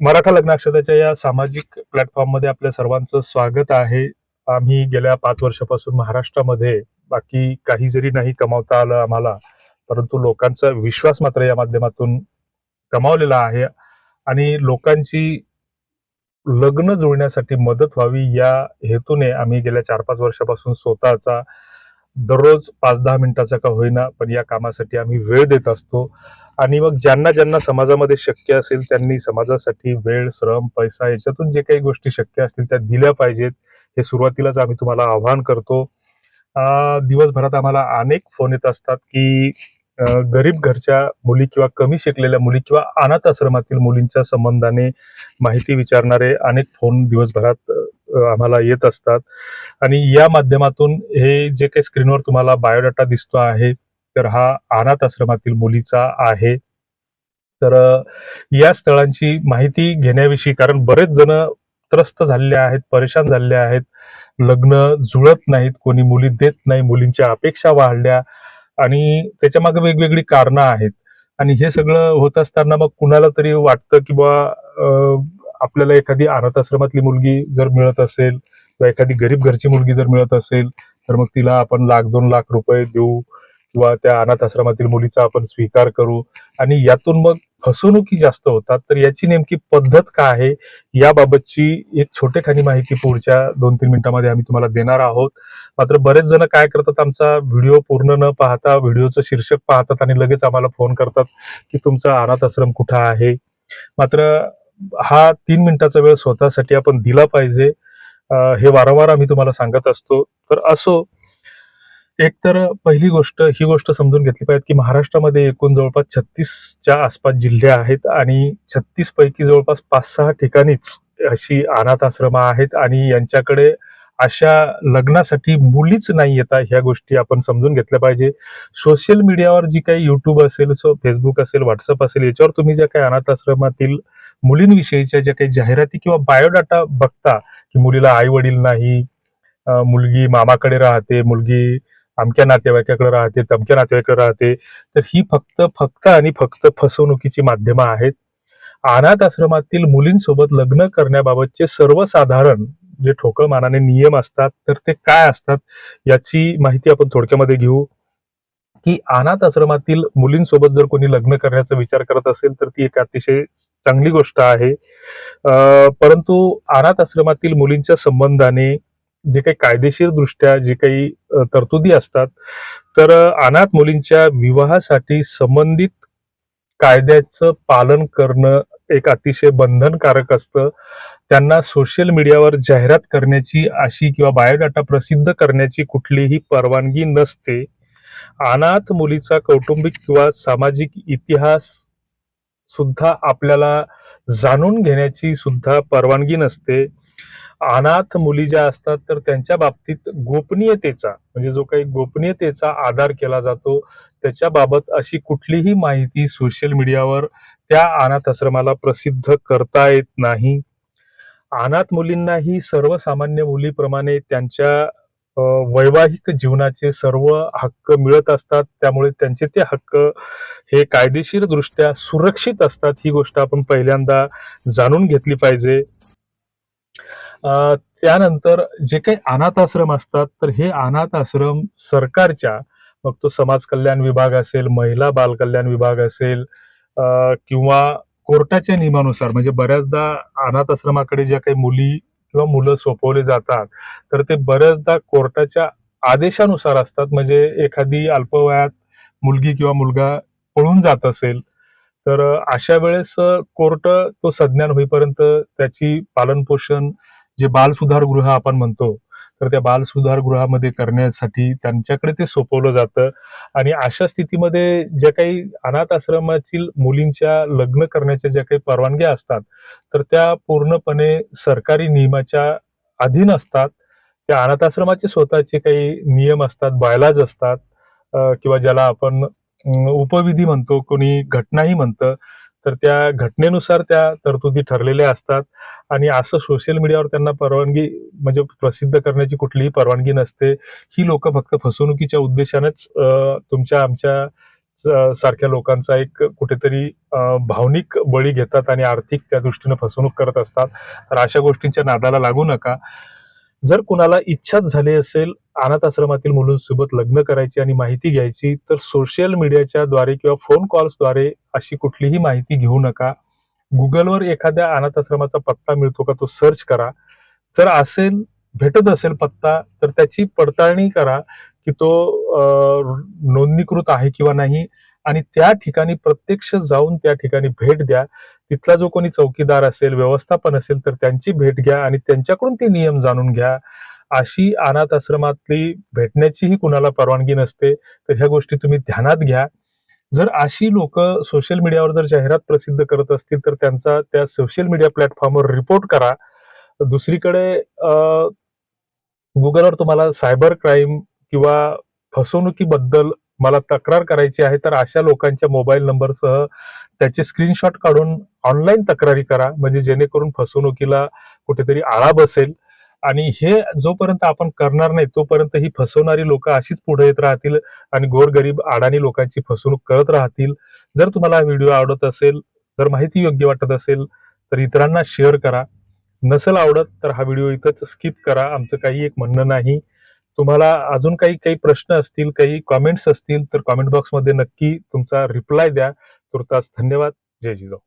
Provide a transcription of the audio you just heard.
मराठा लग्नाक्षताच्या या सामाजिक प्लॅटफॉर्ममध्ये आपल्या सर्वांचं स्वागत आहे. आम्ही गेल्या पाच वर्षापासून महाराष्ट्रामध्ये बाकी काही जरी नाही कमावता आलं आम्हाला परंतु लोकांचा विश्वास मात्र या माध्यमातून कमावलेला आहे. आणि लोकांची लग्न जुळण्यासाठी मदत व्हावी या हेतूने आम्ही गेल्या चार पाच वर्षापासून स्वतःचा दररोज पाच दहा मिनिटाचा का होईना पण या कामासाठी आम्ही वेळ देत असतो. आणि मग ज्यांना ज्यांना समाजामध्ये शक्य असेल त्यांनी समाजासाठी वेळ श्रम पैसा याच्यातून जे काही गोष्टी शक्य असतील त्या दिल्या पाहिजेत. हे सुरुवातीलाच आम्ही तुम्हाला आव्हान करतो. दिवसभरात आम्हाला अनेक फोन येत असतात की गरीब घरच्या मुली किंवा कमी शिकलेल्या मुली किंवा अनाथ आश्रमातील मुलींच्या संबंधाने माहिती विचारणारे अनेक फोन दिवसभरात आम्हाला येत असतात. आणि या माध्यमातून हे जे काही स्क्रीनवर तुम्हाला बायोडाटा दिसतो आहे तर हा अनाथ आश्रमातील मुलीचा आहे. तर या स्थळांची माहिती घेण्याविषयी कारण बरेच जण त्रस्त झालेले आहेत परेशान झालेले आहेत. लग्न जुळत नाहीत कोणी मुली देत नाही मुलींच्या अपेक्षा वाढल्या आणि त्याच्यामागे वेगवेगळी कारणं आहेत. आणि हे सगळं होत असताना मग कुणाला तरी वाटतं की बा आपल्याला एखादी अनाथ आश्रमातली मुलगी जर मिळत असेल किंवा एखादी गरीब घरची मुलगी जर मिळत असेल तर मग तिला आपण लाख दोन लाख रुपये देऊ किंवा त्या अनाथ आश्रमातील मुलीचा आपण स्वीकार करू आणि यातून मग फसवणुकी जास्त होतात तर याची नेमकी पद्धत काय आहे? याबाबतची एक छोटेखानी माहिती पुढच्या दोन तीन मिनिटांमध्ये आम्ही तुम्हाला देणार आहोत. मात्र बरेच जण काय करतात आमचा व्हिडिओ पूर्ण न पाहता व्हिडिओचं शीर्षक पाहतात आणि लगेच आम्हाला फोन करतात की तुमचा अनाथ आश्रम कुठं आहे? मात्र हा तीन मिनिटाचा वेळ स्वतःसाठी आपण दिला पाहिजे. हे वारंवार आम्ही तुम्हाला सांगत असतो. तर असो एक तर पहिली गोष्ट ही गोष्ट समजून घेतली पाहिजे की महाराष्ट्रामध्ये एकूण जवळपास छत्तीसच्या आसपास जिल्हे आहेत आणि छत्तीस पैकी जवळपास पाच सहा ठिकाणीच अशी अनाथ आश्रम आहेत आणि यांच्याकडे अशा लग्नासाठी मुलीच नाही येतात ह्या गोष्टी आपण समजून घेतल्या पाहिजे. सोशल मीडियावर जी काही युट्यूब असेल सो फेसबुक असेल व्हॉट्सअप असेल याच्यावर तुम्ही ज्या काही अनाथ आश्रमातील मुलींविषयीच्या ज्या काही जाहिराती किंवा बायोडाटा बघता की मुलीला आई वडील नाही मुलगी मामाकडे राहते मुलगी अमक्या नातेवाईकाकडे राहते तमक्या नातेवाईकडे राहते तर ही फक्त फक्त आणि फक्त फसवणुकीची माध्यमं आहेत. अनाथ आश्रमातील मुलींसोबत लग्न करण्याबाबतचे सर्वसाधारण जे ठोकळ मानाने नियम असतात तर ते काय असतात याची माहिती आपण थोडक्यामध्ये घेऊ. की अनाथ आश्रमातील मुलींसोबत जर कोणी लग्न करण्याचा विचार करत असेल तर ती एक अतिशय चांगली गोष्ट आहे. परंतु अनाथ आश्रमातील मुलींच्या संबंधाने जे काही कायदेशीर दृष्ट्या जे काही तरतुदी असतात तर अनाथ मुलींच्या विवाहासाठी संबंधित कायद्याचं पालन करणं एक अतिशय बंधनकारक असतं. त्यांना सोशल मीडियावर जाहिरात करण्याची अशी किंवा बायोडाटा प्रसिद्ध करण्याची कुठलीही परवानगी नसते. अनाथ मुलीचा कौटुंबिक किंवा सामाजिक इतिहास सुद्धा आपल्याला जाणून घेण्याची सुद्धा परवानगी नसते. अनाथ मुली ज्या असतात तर त्यांच्या बाबतीत गोपनीयतेचा म्हणजे जो काही गोपनीयतेचा आधार केला जातो त्याच्याबाबत अशी कुठलीही माहिती सोशल मीडियावर त्या अनाथ आश्रमाला प्रसिद्ध करता येत नाही. अनाथ मुलींनाही सर्वसामान्य मुलीप्रमाणे त्यांच्या वैवाहिक जीवनाचे सर्व हक्क मिळत असतात. त्यामुळे त्यांचे ते हक्क हे कायदेशीर दृष्ट्या सुरक्षित असतात ही गोष्ट आपण पहिल्यांदा जाणून घेतली पाहिजे. त्यानंतर जे काही अनाथ आश्रम असतात तर हे अनाथ आश्रम सरकारच्या मग तो समाज कल्याण विभाग असेल महिला बालकल्याण विभाग असेल किंवा कोर्टाच्या नियमानुसार म्हणजे बऱ्याचदा अनाथ आश्रमाकडे ज्या काही मुली किंवा मुलं सोपवले जातात तर ते बऱ्याचदा कोर्टाच्या आदेशानुसार असतात. म्हणजे एखादी अल्पवयात मुलगी किंवा मुलगा पळून जात असेल तर अशा वेळेस कोर्ट तो संज्ञान होईपर्यंत त्याची पालनपोषण जे बाल सुधारगृह आपण म्हणतो तर त्या बाल सुधारगृहामध्ये करण्यासाठी त्यांच्याकडे ते सोपवलं जातं. आणि अशा स्थितीमध्ये ज्या काही अनाथ आश्रमातील मुलींच्या लग्न करण्याच्या ज्या काही परवानग्या असतात तर त्या पूर्णपणे सरकारी नियमाच्या अधीन असतात. त्या अनाथ आश्रमाचे स्वतःचे काही नियम असतात बायलाज असतात किंवा ज्याला आपण उपविधी म्हणतो कोणी घटनाही म्हणतं तर त्या घटनेनुसार त्या तरतुदी ठरलेल्या असतात. आणि असं सोशल मीडियावर त्यांना परवानगी म्हणजे प्रसिद्ध करण्याची कुठलीही परवानगी नसते. ही लोक फक्त फसवणुकीच्या उद्देशानेच तुमच्या आमच्या सारख्या लोकांचा एक कुठेतरी भावनिक बळी घेतात आणि आर्थिक त्या दृष्टीने फसवणूक करत असतात. तर अशा गोष्टींच्या नादाला लागू नका. जर कुणाला इच्छाच झाली असेल अनाथ आश्रमातील मुलींसोबत लग्न करायची आणि माहिती घ्यायची तर सोशल मीडियाच्या द्वारे किंवा फोन कॉल्सद्वारे अशी कुठलीही माहिती घेऊ नका. गुगलवर एखाद्या अनाथ आश्रमाचा पत्ता मिळतो का तो सर्च करा. जर असेल भेटत असेल पत्ता तर त्याची पडताळणी करा की तो नोंदणीकृत आहे किंवा नाही. आणि त्या ठिकाणी प्रत्यक्ष जाऊन त्या ठिकाणी भेट द्या. तिथला जो कोणी चौकीदार असेल व्यवस्थापन असेल तर त्यांची भेट घ्या आणि त्यांच्याकडून ते नियम जाणून घ्या. अशी अनाथ आश्रमातली भेटण्याचीही कुणाला परवानगी नसते तर ह्या गोष्टी तुम्ही ध्यानात घ्या. जर अशी लोक सोशल मीडियावर जर जाहिरात प्रसिद्ध करत असतील तर त्यांचा त्या सोशल मीडिया प्लॅटफॉर्मवर रिपोर्ट करा. दुसरीकडे गुगलवर तुम्हाला सायबर क्राईम किंवा फसवणुकीबद्दल मला तक्रार करायची आहे तर अशा लोकांच्या मोबाईल नंबरसह त्याचे स्क्रीनशॉट काढून ऑनलाईन तक्रारी करा म्हणजे जेणेकरून फसवणुकीला कुठेतरी आळा बसेल. आणि हे जोपर्यंत आपण करणार नाही तोपर्यंत ही फसवणारी लोक अशीच पुढे येत राहतील आणि गोरगरीब अडाणी लोकांची फसवणूक करत राहतील. जर तुम्हाला हा व्हिडिओ आवडत असेल जर माहिती योग्य वाटत असेल तर इतरांना शेअर करा. नसेल आवडत तर हा व्हिडिओ इथंच स्किप करा. आमचं काही एक म्हणणं नाही. तुम्हाला अजून काही काही प्रश्न असतील काही कॉमेंट्स असतील तर कॉमेंट बॉक्समध्ये नक्की तुमचा रिप्लाय द्या. तुर्तास धन्यवाद. जय जिजाऊ.